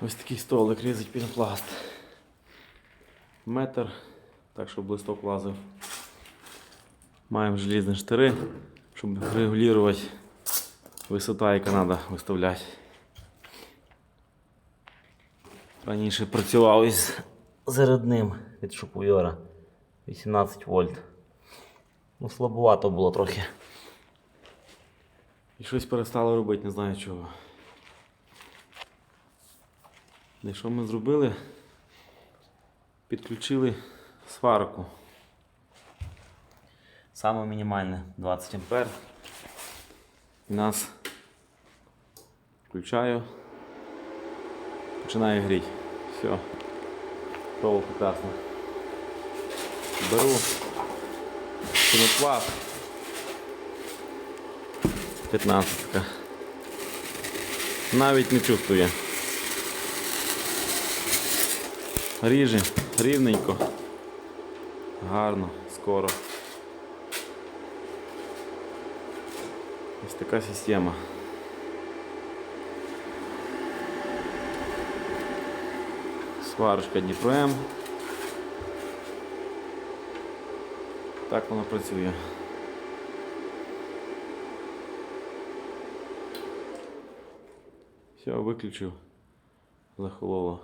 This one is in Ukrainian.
Ось такий столик різать пінопласт. Метр, так щоб листок влазив. Маємо желізні штири, щоб регулювати висота, яка треба виставляти. Раніше працював із зарядним від шупуйора 18 вольт. Ну, слабувато було трохи. І щось перестало робити, не знаю чого. І що ми зробили? Підключили сварку. Саме мінімальне 20 ампер. І нас включаю. Починає гріти. Все. Проволока красна. Беру пінопласт. 15. Навіть не чувствує. Ріже, рівненько. Гарно, скоро. Ось така система. Сварочка Дніпро М. Так воно працює. Все, виключив. Захололо.